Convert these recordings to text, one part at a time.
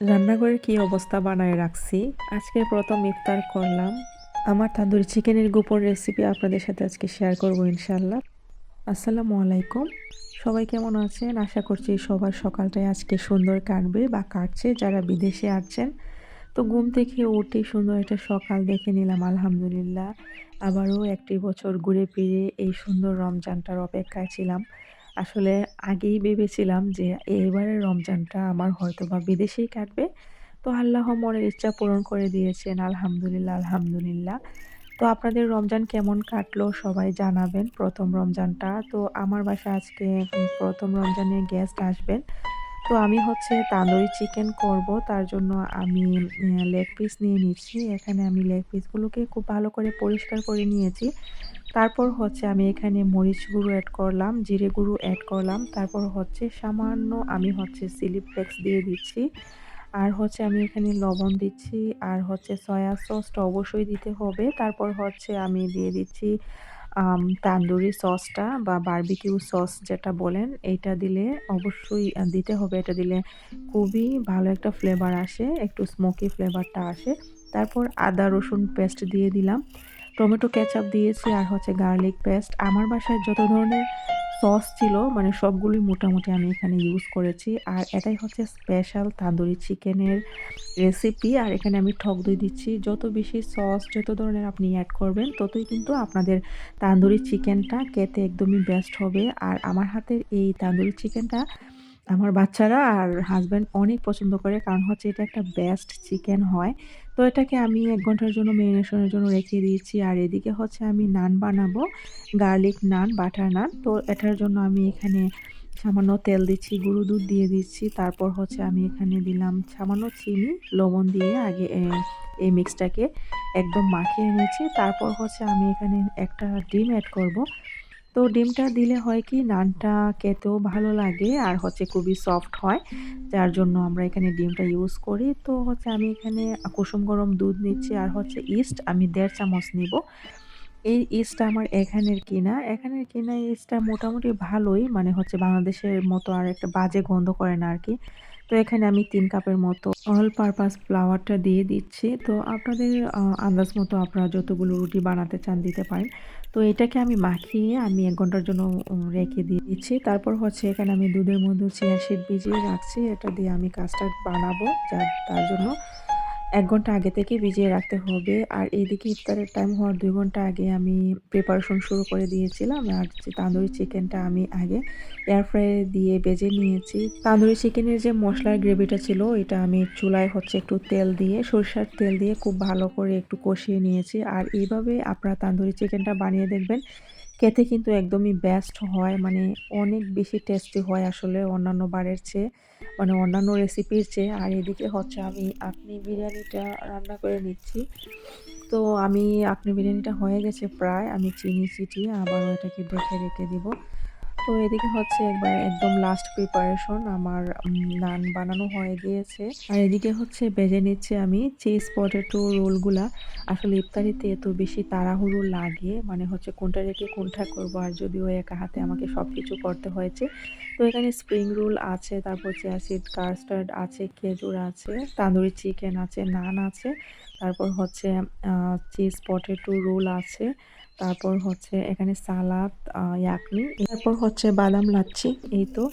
রান্নাঘরের কি অবস্থা বানায় রাখছি? আজকে প্রথম ইফতার করলাম। আমার তান্দুরি চিকেনের গোপন রেসিপি আপনাদের সাথে আজকে শেয়ার করব ইনশাল্লাহ আসসালামু আলাইকুম। সবাই কেমন আছেন? আশা করছি সবার সকালটাই আজকে সুন্দর কাটবে বা কাটছে, যারা বিদেশে আসছেন। তো ঘুম থেকে উঠে সুন্দর একটা সকাল দেখে নিলাম, আলহামদুলিল্লাহ। আবারও একটি বছর ঘুরে ফিরে এই সুন্দর রমজানটার অপেক্ষায় ছিলাম। আসলে আগেই ভেবেছিলাম যে এবারের রমজানটা আমার হয়তো বা বিদেশেই কাটবে। তো আল্লাহ মনের ইচ্ছা পূরণ করে দিয়েছেন, আলহামদুলিল্লাহ আলহামদুলিল্লাহ। তো আপনাদের রমজান কেমন কাটলো সবাই জানাবেন প্রথম রমজানটা। তো আমার বাসা আজকে প্রথম রমজানে গেস্ট আসবেন। তো আমি হচ্ছে তান্দুরি চিকেন করব, তার জন্য আমি লেগ পিস নিয়ে নিচ্ছি। এখানে আমি লেগ পিসগুলোকে খুব ভালো করে পরিষ্কার করে নিয়েছি। তারপর হচ্ছে আমি এখানে মরিচ গুঁড়ো অ্যাড করলাম জিরে গুঁড়ো অ্যাড করলাম তারপর হচ্ছে সামান্য আমি হচ্ছে সিলি ফ্লেক্স দিয়ে দিচ্ছি আর হচ্ছে আমি এখানে লবণ দিচ্ছি আর হচ্ছে সয়া সসটা অবশ্যই দিতে হবে তারপর হচ্ছে আমি দিয়ে দিচ্ছি তান্দুরি সসটা বা বারবিকিউ সস যেটা বলেন এইটা দিলে অবশ্যই দিতে হবে। এটা দিলে খুবই ভালো একটা ফ্লেভার আসে, একটু স্মোকি ফ্লেভারটা আসে। তারপর আদা রসুন পেস্ট দিয়ে দিলাম। টমেটো কেচাপ দিয়েছি আর হচ্ছে গার্লিক পেস্ট। আমার বাসায় যত ধরনের সস ছিল মানে সবগুলোই মোটামুটি আমি এখানে ইউজ করেছি। আর এটাই হচ্ছে স্পেশাল তান্দুরি চিকেনের রেসিপি। আর এখানে আমি ঠক দই দিচ্ছি। যত বেশি সস, যত ধরনের আপনি অ্যাড করবেন, ততই কিন্তু আপনাদের তান্দুরি চিকেনটা খেতে একদমই বেস্ট হবে। আর আমার হাতের এই তান্দুরি চিকেনটা আমার বাচ্চারা আর হাজব্যান্ড অনেক পছন্দ করে, কারণ হচ্ছে এটা একটা বেস্ট চিকেন হয়। তো এটাকে আমি এক ঘণ্টার জন্য মেরিনেশনের জন্য রেখে দিয়েছি। আর এদিকে হচ্ছে আমি নান বানাবো। Garlic naan, butter naan. তো এটার জন্য আমি এখানে সামান্য তেল দিচ্ছি, গুঁড়ো দুধ দিয়ে দিচ্ছি। তারপর হচ্ছে আমি এখানে দিলাম সামান্য চিনি, লবণ দিয়ে আগে এই মিক্সটাকে একদম মাখিয়ে নিয়েছি। তারপর হচ্ছে আমি এখানে একটা ডিম অ্যাড করব। তো ডিমটা দিলে হয় কি, নানটা খেতেও ভালো লাগে আর হচ্ছে খুবই সফট হয়। যার জন্য আমরা এখানে ডিমটা ইউজ করি। তো হচ্ছে আমি এখানে কুসুম গরম দুধ নিচ্ছি আর হচ্ছে ইস্ট আমি দেড় চামচ নিব। এই ইস্টটা আমার এখানের কিনা এখানের কিনা ইস্টটা মোটামুটি ভালোই। মানে হচ্ছে বাংলাদেশের মতো আর একটা বাজে গন্ধ করে না আর কি। তো এখানে আমি তিন কাপের মতো অল পারপাস ফ্লাওয়ারটা দিয়ে দিচ্ছি। তো আপনাদের আন্দাজ মতো আপনারা যতগুলো রুটি বানাতে চান দিতে পারেন। তো এটাকে আমি মাখিয়ে আমি এক ঘণ্টার জন্য রেখে দিয়ে দিচ্ছি। তারপর হচ্ছে এখানে আমি দুধের মধ্যে চিয়া শিট ভিজিয়ে রাখছি। এটা দিয়ে আমি কাস্টার্ড বানাবো যার তার জন্য। ১ ঘণ্টা আগে থেকে ভিজিয়ে রাখতে হবে। আর এদিকে ইফতারের টাইম হওয়ার ২ ঘণ্টা আগে আমি প্রিপারেশন শুরু করে দিয়েছিলাম। আর তান্দুরি চিকেনটা আমি আগে এয়ার ফ্রায়ারে দিয়ে ভেজে নিয়েছি। তান্দুরি চিকেনের যে মশলার গ্রেভিটা ছিল, এটা আমি চুলায় হচ্ছে একটু তেল দিয়ে, সরিষার তেল দিয়ে খুব ভালো করে একটু কষিয়ে নিয়েছি। আর এইভাবে আপনারা তান্দুরি চিকেনটা বানিয়ে দেখবেন। খেতে কিন্তু একদমই বেস্ট হয়। মানে অনেক বেশি টেস্টি হয় আসলে অন্যান্য বারের চেয়ে। মানে অন্যান্য রেসিপির চেয়ে। আর এদিকে হচ্ছে আমি, আপনি বিরিয়ানিটা রান্না করে নিচ্ছি। তো আমি, আপনি বিরিয়ানিটা হয়ে গেছে প্রায়। আমি চিনি চিটিয়ে আবার ওটাকে দেখে রেখে দিব। তো এদিকে হচ্ছে একবার একদম লাস্ট প্রিপারেশন আমার নান বানানো হয়ে গিয়েছে। আর এদিকে হচ্ছে বেজে নিচ্ছে আমি চিজ পটেটো রোলগুলা আসলে ইফতারিতে এত বেশি তাড়াহুড়ো লাগে মানে হচ্ছে কোনটা রেখে কোনটা করব, আর যদিও একা হাতে আমাকে সব কিছু করতে হয়েছে। তো এখানে স্প্রিং রোল আছে, তারপর চিয়াসিড কাস্টার্ড আছে, খেজুর আছে, তান্দুরি চিকেন আছে, নান আছে, তারপর হচ্ছে চিজ পটেটো রোল আছে। তারপর হচ্ছে এখানে সালাদ ইয়াকনি তারপর হচ্ছে বাদাম লাচ্ছি, এই তো।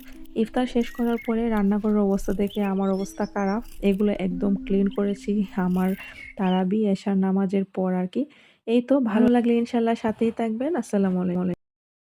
ইফতার শেষ করার পরে রান্নাঘরের অবস্থা দেখে আমার অবস্থা খারাপ। এগুলো একদম ক্লিন করেছি আমার তারাবি, এশার নামাজের পর আর কি। এই তো, ভালো লাগলে ইনশাল্লাহ সাথেই থাকবেন। আসসালামু আলাইকুম।